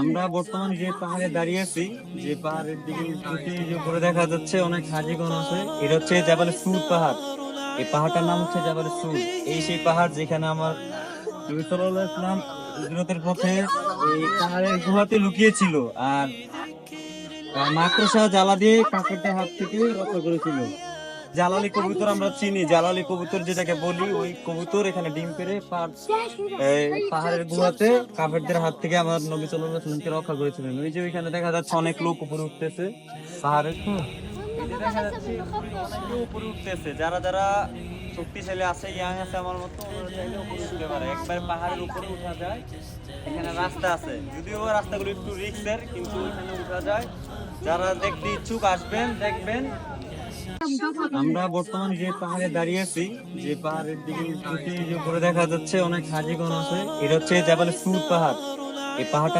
আমরা বর্তমানে যে পাহাড়ে দাঁড়িয়ে আছি, যে পাহাড়ের দিকে দেখা যাচ্ছে অনেক হাজিগণ আছে, এটা হচ্ছে জাবালে সুর পাহাড়। এই পাহাড়টার নাম হচ্ছে জাবালে সুর। এই সেই পাহাড় যেখানে আমার আলাইহি হিজরতের পথে এই পাহাড়ের গুহাতে লুকিয়েছিল আর মাকড়সা জ্বালা দিয়ে কাকেরদের হাত থেকে রক্ষা করেছিল। জালালি কবুতর আমরা চিনি। জালালি কবুতর যেটাকে বলি, ওই কবুতর এখানে ডিম পেরে পাহাড় পাহাড়ের গুহাতে কাফেরদের হাত থেকে আমার নবী ওয়াসাল্লামকে রক্ষা করেছিলেন। ওই যে ওইখানে দেখা যাচ্ছে অনেক লোক উপরে উঠতেছে পাহাড়ের। দেখা যাচ্ছে যারা আমার মতো উঠতে পারে। পাহাড়ের উপরে উঠা যায়, এখানে রাস্তা আছে। যদিও রাস্তাগুলো একটু কিন্তু যায়। যারা দেখতে ইচ্ছুক আসবেন, দেখবেন। আমরা বর্তমান যে পাহাড়ে দাঁড়িয়ে আছি, যে পাহাড়ের দিকে উপরে দেখা যাচ্ছে অনেক হাজিগণ আছে। এটা হচ্ছে বলে সুর পাহাড়। এই পাহাড়টা